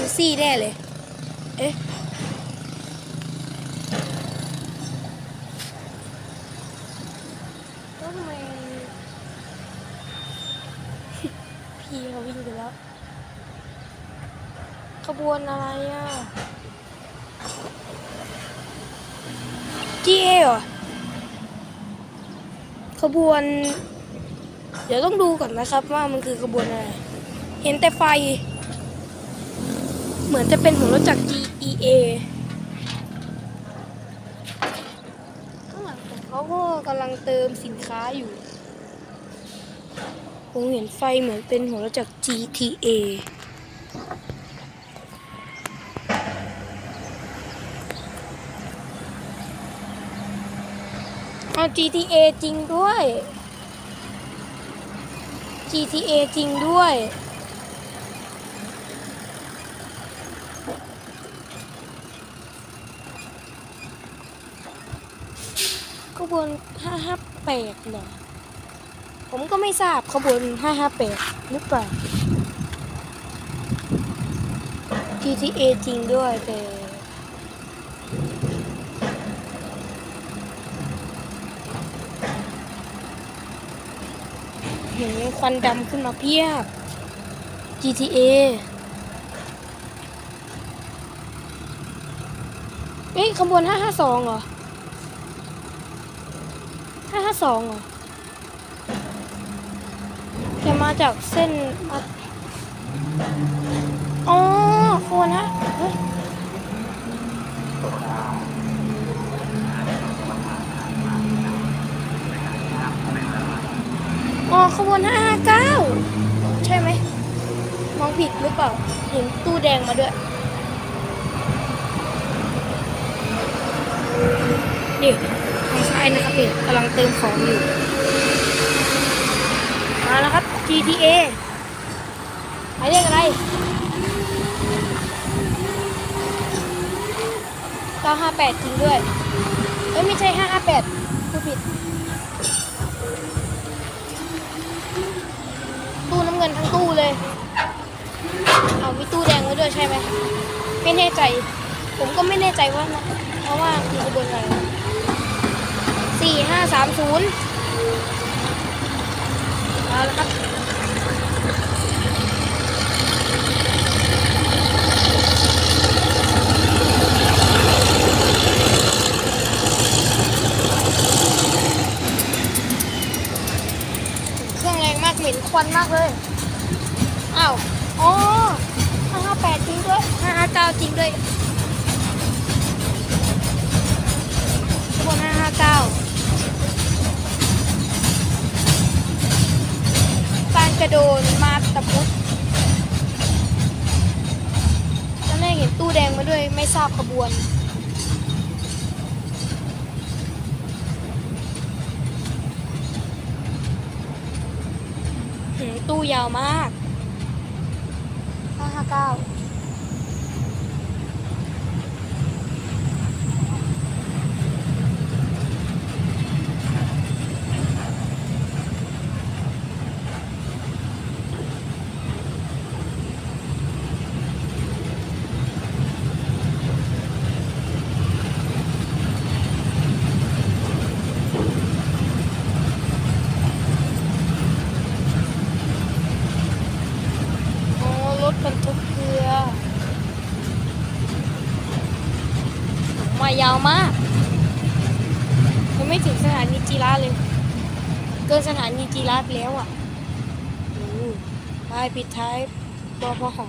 คิวซี่แน่เลย เอ๊ะทำไมพี่เขาวิ่งไปแล้ว ขบวนอะไรอะ GA เหรอ ขบวน เดี๋ยวต้องดูก่อนนะครับว่ามันคือขบวนอะไร เห็นแต่ไฟ เหมือนจะเป็นของรถจักร GEA ข้างหลังของเขาก็กำลังเติมสินค้าอยู่ ผมเห็นไฟเหมือนเป็นของรถจักร GTA เอา GTA จริงด้วย GTA จริงด้วย ขบวน558เหรอผมก็ไม่ทราบขบวน558หรือเปล่า GTA จริงด้วยแต่เห็นควันดำขึ้นมาเพียบ GTA เอ้ยขบวน 552 เหรอ 552เหรอจะมาจากเส้นมาอ๋อขวนฮะอ๋อขบวน559ใช่ไหม มองผิดหรือเปล่า เห็นตู้แดงมาด้วยนี่ ทางซ้ายนะครับนี่กำลังเติมของอยู่ มาแล้วครับ GTA หมายเลขอะไร958 จริงด้วย เอ้ย ไม่ใช่ 558ผู้ผิด ตู้น้ำเงินทั้งตู้เลย เอามีตู้แดงไว้ด้วยใช่ไหม ไม่แน่ใจ ผมก็ไม่แน่ใจว่านะเพราะว่าคือกระบวนการอะไร สี่ห้าสามศูนย์เอาละครับเครื่องแรงมากเหม็นควันมากเลยอ้าวอ๋อห้าห้าแปดจริงด้วยห้าห้าเก้าจริงด้วย กระโดนมาตะพุดตอนแรกเห็นตู้แดงมาด้วยไม่ทราบขบวนหืมตู้ยาวมากห้าห้าเก้าโอ้รถบรรทุกเกลือมายาวมากยังไม่ถึงสถานีจีราเลย เกินสถานีจีราไปแล้วอะโอ้ไปปิดท้ายบพหอ